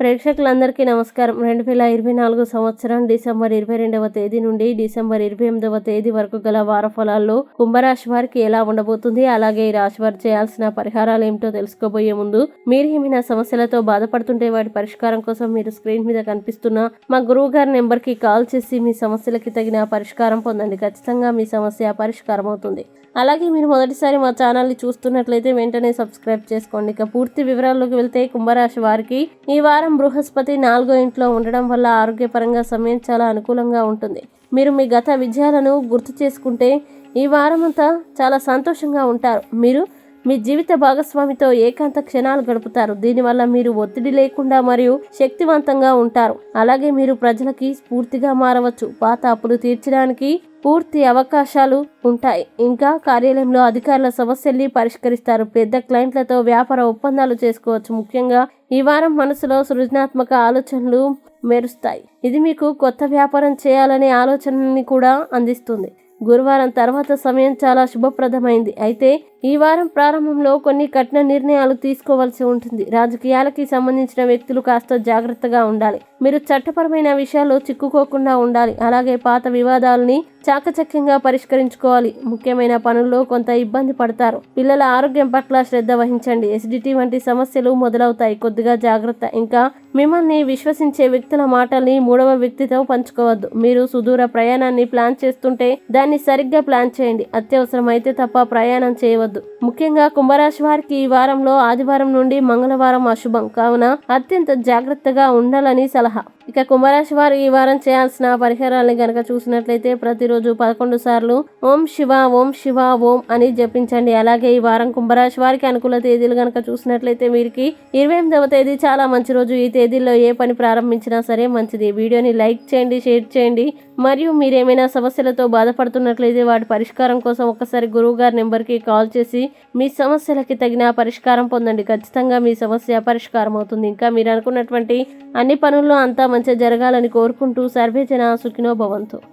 ప్రేక్షకులందరికీ నమస్కారం. రెండు వేల ఇరవై నాలుగు సంవత్సరం డిసెంబర్ ఇరవై రెండవ తేదీ నుండి డిసెంబర్ ఇరవై ఎనిమిదవ తేదీ వరకు గల వార ఫలాల్లో కుంభరాశి వారికి ఎలా ఉండబోతుంది? అలాగే ఈ రాశి వారు చేయాల్సిన పరిహారాలు ఏమిటో తెలుసుకోబోయే ముందు మీరు ఏమైనా సమస్యలతో బాధపడుతుంటే వాటి పరిష్కారం కోసం మీరు స్క్రీన్ మీద కనిపిస్తున్న మా గురువు గారి నెంబర్కి కాల్ చేసి మీ సమస్యలకి తగిన పరిష్కారం పొందండి. ఖచ్చితంగా మీ సమస్య పరిష్కారం అవుతుంది అలాగే మీరు మొదటిసారి మా ఛానల్ని చూస్తున్నట్లయితే వెంటనే సబ్స్క్రైబ్ చేసుకోండి. ఇక పూర్తి వివరాల్లోకి వెళ్తే కుంభరాశి వారికి ఈ వారం బృహస్పతి నాలుగో ఇంట్లో ఉండడం వల్ల ఆరోగ్యపరంగా సమయం చాలా అనుకూలంగా ఉంటుంది. మీరు మీ గత విజయాలను గుర్తు చేసుకుంటే ఈ వారం అంతా చాలా సంతోషంగా ఉంటారు. మీరు మీ జీవిత భాగస్వామితో ఏకాంత క్షణాలు గడుపుతారు. దీనివల్ల మీరు ఒత్తిడి లేకుండా మరియు శక్తివంతంగా ఉంటారు. అలాగే మీరు ప్రజలకి స్ఫూర్తిగా మారవచ్చు. పాత అప్పులు తీర్చడానికి పూర్తి అవకాశాలు ఉంటాయి. ఇంకా కార్యాలయంలో అధికారుల సమస్యల్ని పరిష్కరిస్తారు. పెద్ద క్లయింట్లతో వ్యాపార ఒప్పందాలు చేసుకోవచ్చు. ముఖ్యంగా ఈ వారం మనసులో సృజనాత్మక ఆలోచనలు మెరుస్తాయి. ఇది మీకు కొత్త వ్యాపారం చేయాలనే ఆలోచనని కూడా అందిస్తుంది. గురువారం తర్వాత సమయం చాలా శుభప్రదమైంది. అయితే ఈ వారం ప్రారంభంలో కొన్ని కఠిన నిర్ణయాలు తీసుకోవాల్సి ఉంటుంది. రాజకీయాలకి సంబంధించిన వ్యక్తులు కాస్త జాగ్రత్తగా ఉండాలి. మీరు చట్టపరమైన విషయాల్లో చిక్కుకోకుండా ఉండాలి. అలాగే పాత వివాదాలని చాకచక్యంగా పరిష్కరించుకోవాలి. ముఖ్యమైన పనుల్లో కొంత ఇబ్బంది పడతారు. పిల్లల ఆరోగ్యం పట్ల శ్రద్ధ వహించండి. ఎసిడిటీ వంటి సమస్యలు మొదలవుతాయి. కొద్దిగా జాగ్రత్త. ఇంకా మిమ్మల్ని విశ్వసించే వ్యక్తుల మాటల్ని మూడవ వ్యక్తితో పంచుకోవద్దు. మీరు సుదూర ప్రయాణాన్ని ప్లాన్ చేస్తుంటే దాన్ని సరిగ్గా ప్లాన్ చేయండి. అత్యవసరమైతే తప్ప ప్రయాణం చేయవద్దు. ముఖ్యంగా కుంభరాశి వారికి ఈ వారంలో ఆదివారం నుండి మంగళవారం అశుభం. కావున అత్యంత జాగ్రత్తగా ఉండాలని సలహా. ఇక కుంభరాశి వారు ఈ వారం చేయాల్సిన పరిహారాన్ని గనక చూసినట్లయితే ప్రతిరోజు పదకొండు సార్లు ఓం శివ ఓం శివ ఓం అని జపించండి. అలాగే ఈ వారం కుంభరాశి వారికి అనుకూల తేదీలు కనుక చూసినట్లయితే వీరికి ఇరవై ఎనిమిదవ తేదీ చాలా మంచి రోజు. ఈ తేదీల్లో ఏ పని ప్రారంభించినా సరే మంచిది. వీడియోని లైక్ చేయండి షేర్ చేయండి. మరియు మీరేమైనా సమస్యలతో బాధపడుతున్నట్లయితే వాటి పరిష్కారం కోసం ఒక్కసారి గురువు గారి నెంబర్కి కాల్ చేసి మీ సమస్యలకి తగిన పరిష్కారం పొందండి. ఖచ్చితంగా మీ సమస్య పరిష్కారం అవుతుంది. ఇంకా మీరు అనుకున్నటువంటి అన్ని పనుల్లో అంతా మంచిగా జరగాలని కోరుకుంటూ సర్వేజన సుఖినో భవంతు.